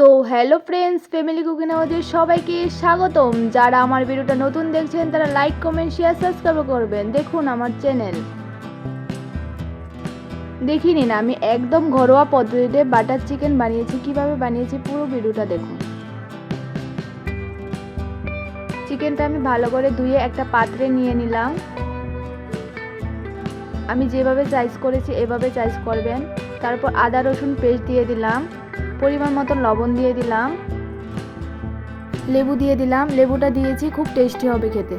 So hello friends family cooking আমাদের সবাইকে স্বাগতম। যারা আমার ভিডিওটা নতুন দেখছেন, তারা লাইক কমেন্ট শেয়ার সাবস্ক্রাইব করবেন। দেখুন আমার চ্যানেল দেখি নিন, আমি একদম ঘরোয়া পদ্ধতিতে বাটার চিকেন বানিয়েছি। কীভাবে বানিয়েছি পুরো ভিডিওটা দেখুন। চিকেনটা আমি ভালো করে ধুয়ে একটা পাত্রে নিয়ে নিলাম। আমি যেভাবে চাইস করেছি, এভাবে চাইস করবেন। তারপর আদা, রসুন পেস্ট দিয়ে দিলাম। পরিমাণ মতো লবণ দিয়ে দিলাম। লেবু দিয়ে দিলাম। লেবুটা দিয়েছি, খুব টেস্টি হবে খেতে।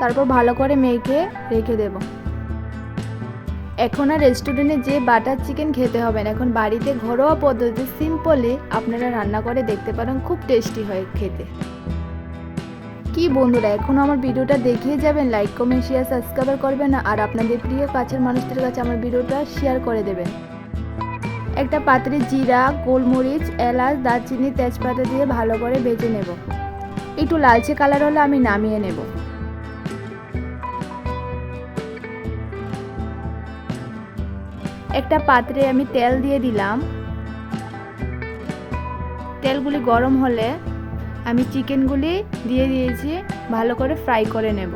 তারপর ভালো করে মেখে রেখে দেব। এখন আর রেস্টুরেন্টে যে বাটার চিকেন খেতে হবে না। এখন বাড়িতে ঘরোয়া পদ্ধতি সিম্পলি আপনারা রান্না করে দেখতে পারেন, খুব টেস্টি হয় খেতে। কি বন্ধুরা এখনও আমার ভিডিওটা দেখিয়ে যাবেন? লাইক কমেন্ট শেয়ার সাবস্ক্রাইব করবেন আর আপনাদের প্রিয় কাছের মানুষদের কাছে আমার ভিডিওটা শেয়ার করে দেবেন। একটা পাত্রে জিরা, গোলমরিচ, এলাচ, দারচিনি, তেজপাতা দিয়ে ভালো করে ভেজে নেব। একটু লালচে কালার হলে আমি নামিয়ে নেব। একটা পাত্রে আমি তেল দিয়ে দিলাম। তেলগুলি গরম হলে আমি চিকেনগুলি দিয়ে দিয়েছি, ভালো করে ফ্রাই করে নেব।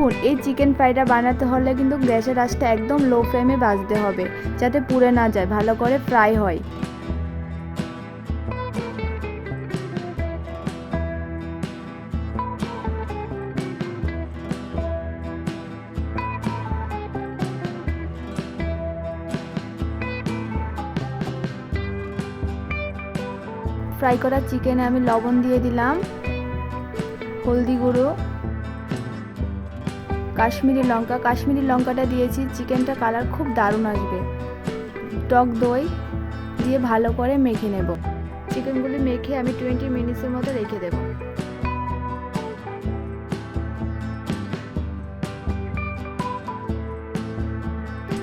দেখুন, এই চিকেন ফ্রাইটা বানাতে হলে কিন্তু গ্যাসের আঁচটা একদম লো ফ্লেমে বাজতে হবে, যাতে পুড়ে না যায়, ভালো করে ফ্রাই হয়। ফ্রাই করা চিকেনে আমি লবণ দিয়ে দিলাম, হলদি গুঁড়ো। কাশ্মীরি লঙ্কা। কাশ্মীরি লঙ্কাটা দিয়েছি, চিকেনটা কালার খুব দারুণ আসবে। টক দই দিয়ে ভালো করে মেখে নেব। চিকেনগুলি মেখে আমি টোয়েন্টি মিনিটসের মতো রেখে দেব।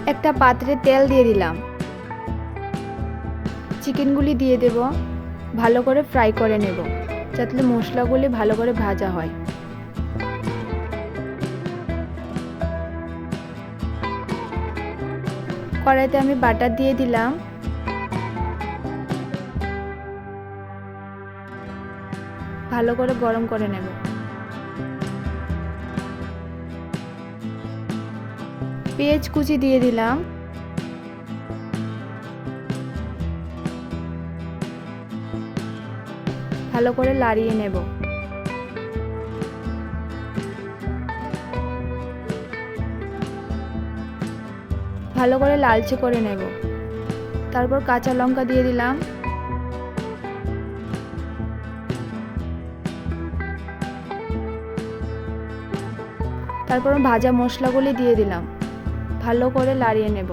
একটা পাত্রে তেল দিয়ে দিলাম। চিকেনগুলি দিয়ে দেব। ভালো করে ফ্রাই করে নেব। যাতে মশলাগুলি ভালো করে ভাজা হয়। কড়াইতে আমি বাটার দিয়ে দিলাম। ভালো করে গরম করে নেব। পেঁয়াজ কুচি দিয়ে দিলাম। ভালো করে লাড়িয়ে নেব। ভালো করে লালচে করে নেব। তারপর কাঁচা লঙ্কা দিয়ে দিলাম। তারপর ভাজা মশলাগুলি দিয়ে দিলাম। ভালো করে লাড়িয়ে নেব।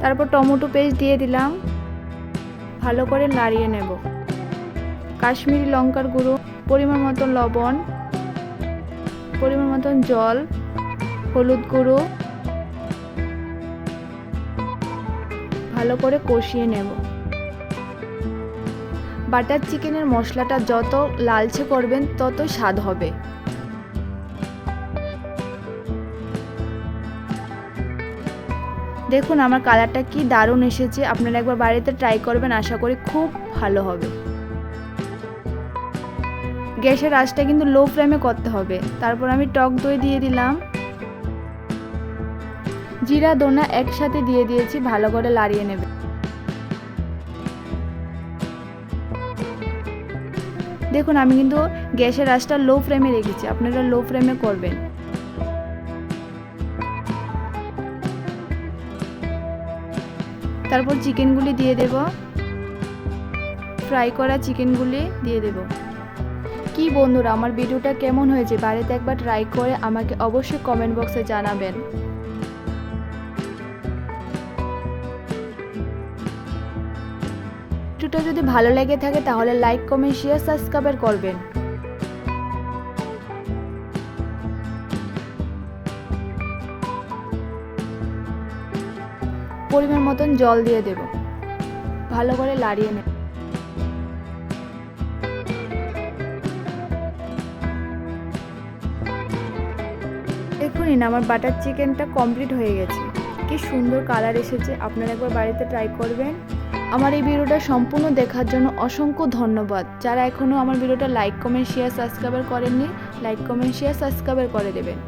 তারপর টমেটো পেস্ট দিয়ে দিলাম। ভালো করে নাড়িয়ে নেব। কাশ্মীরি লঙ্কার গুঁড়ো, পরিমাণ মতো লবণ পরিমাণ মতন জল, হলুদ গুঁড়ো, ভালো করে কষিয়ে নেব। বাটার চিকেনের মশলাটা যত লালচে করবেন, তত স্বাদ হবে। দেখুন, আমার কালারটা কি দারুণ এসেছে। আপনারা একবার বাড়িতে ট্রাই করবেন, আশা করি খুব ভালো হবে। গ্যাসের আঁচটা কিন্তু লো ফ্লেমে করতে হবে। তারপর আমি টক দই দিয়ে দিলাম। জিরা, দোনা একসাথে দিয়ে দিয়েছি, ভালো করে লাড়িয়ে নেবে। দেখুন, আমি কিন্তু গ্যাসের আঁচটা লো ফ্লেমে রেখেছি, আপনারা লো ফ্লেমে করবেন। তারপর চিকেনগুলি দিয়ে দেব। ফ্রাই করা চিকেনগুলি দিয়ে দেব। কি বন্ধুরা, আমার ভিডিওটা কেমন হয়েছে বাড়িতে একবার ট্রাই করে আমাকে অবশ্যই কমেন্ট বক্সে জানাবেন। ভিডিওটা যদি ভালো লেগে থাকে তাহলে লাইক কমেন্ট শেয়ার সাবস্ক্রাইব করবেন। পরিমাণ মতন জল দিয়ে দেব। ভালো করে লাড়িয়ে নেব। দেখুন না, আমার বাটার চিকেনটা কমপ্লিট হয়ে গেছে। কি সুন্দর কালার এসেছে, আপনারা একবার বাড়িতে ট্রাই করবেন। আমার এই ভিডিওটা সম্পূর্ণ দেখার জন্য অসংখ্য ধন্যবাদ। যারা এখনও আমার ভিডিওটা লাইক কমেন্ট শেয়ার সাবস্ক্রাইবার করেননি লাইক কমেন্ট শেয়ার সাবস্ক্রাইবার করে দেবেন।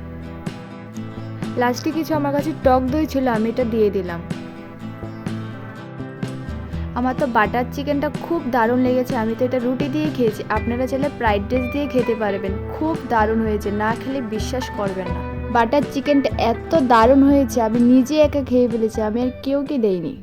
লাস্টে কিছু আমার কাছে টক দই ছিল, আমি এটা দিয়ে দিলাম। আমার তো বাটার চিকেনটা খুব দারুণ লেগেছে, আমি তো এটা রুটি দিয়ে খেয়েছি। আপনারা চাইলে ফ্রাইড রাইস দিয়ে খেতে পারবেন, খুব দারুণ হয়েছে, না খেলে বিশ্বাস করবেন না। বাটার চিকেনটা এত দারুণ হয়েছে, আমি নিজে একা খেয়ে ফেলেছি, আমি আর কেউ কি দেইনি।